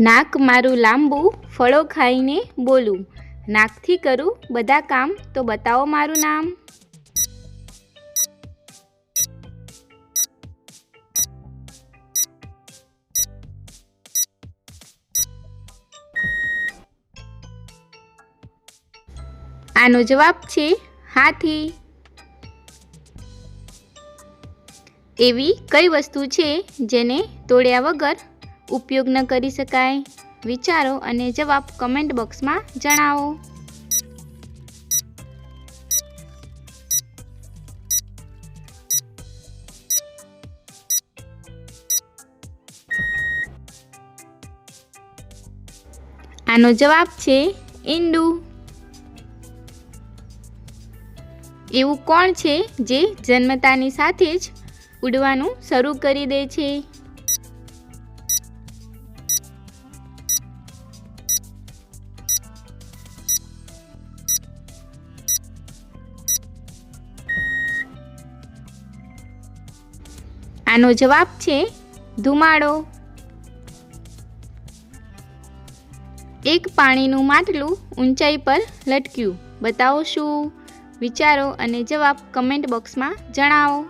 નાક મારું લાંબુ, ફળો ખાઈને બોલું. નાકથી કરું બધા કામ, તો બતાવો મારું નામ. આનો જવાબ છે હાથી. એવી કઈ વસ્તુ છે જેને તોડ્યા વગર ઉપયોગ ન કરી શકાય? વિચારો અને જવાબ કમેન્ટ બોક્સમાં જણાવો. આનો જવાબ છે ઇન્ડુ એવું કોણ છે જે જન્મતાની સાથે જ ઉડવાનું શરૂ કરી દે છે? આનો જવાબ છે ધુમાડો. એક પાણીનું માટલું ઊંચાઈ પર લટક્યું. બતાવો શું? વિચારો અને જવાબ કમેન્ટ બોક્સમાં જણાવો.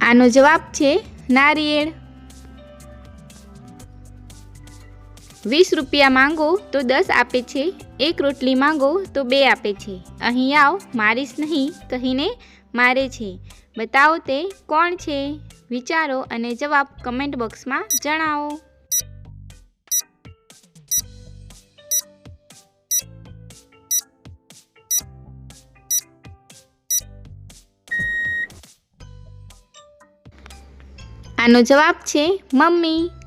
આનો જવાબ છે નારિયેળ. વીસ રૂપિયા માંગો તો દસ આપે છે, એક રોટલી માંગો તો બે આપે છે. અહીં આવ, મારીશ નહીં, કહીને મારે છે. બતાવો તે કોણ છે? વિચારો અને જવાબ કમેન્ટ બોક્સમાં જણાવો. આનો જવાબ છે, મમ્મી.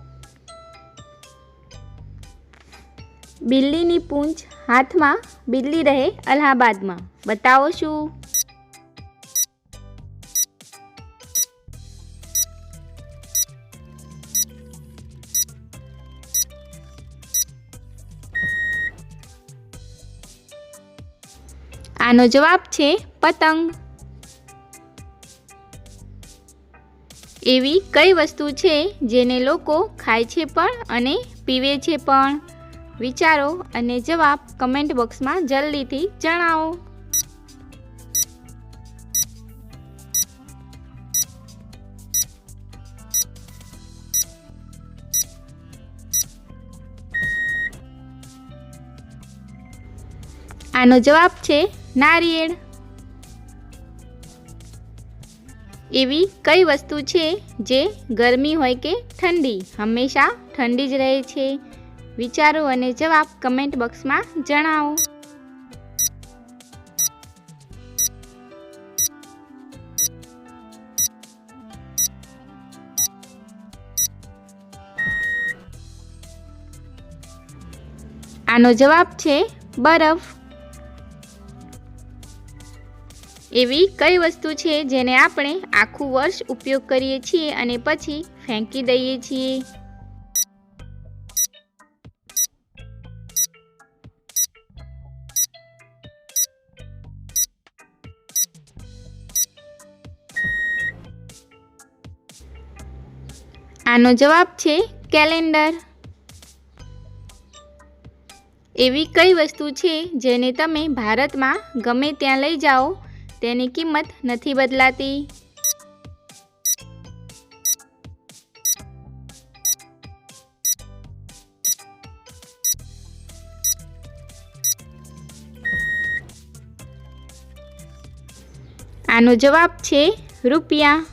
બિલ્લીની પૂંછ હાથમાં બિલ્લી રહે અલ્હાબાદમાં. બતાવો શું? આનો જવાબ છે પતંગ. એવી કઈ વસ્તુ છે જેને લોકો ખાય છે પણ અને પીવે છે પણ? વિચારો અને જવાબ કમેન્ટ બોક્સમાં જલ્દીથી જણાવો. આનો જવાબ છે નારિયેળ. એવી કઈ વસ્તુ છે જે ગરમી હોય કે ઠંડી? હંમેશા ઠંડી જ રહે છે. વિચારો અને જવાબ કમેન્ટ બોક્સમાં જણાવો. આનો જવાબ છે બરફ. એવી કઈ વસ્તુ છે જેને આપણે આખું વર્ષ ઉપયોગ કરીએ છીએ અને પછી ફેંકી દઈએ છીએ? આનો જવાબ છે કેલેન્ડર. એવી કઈ વસ્તુ છે જેને તમે ભારતમાં ગમે ત્યાં લઈ જાઓ, તેની કિંમત નથી બદલાતી? આનો જવાબ છે રૂપિયા.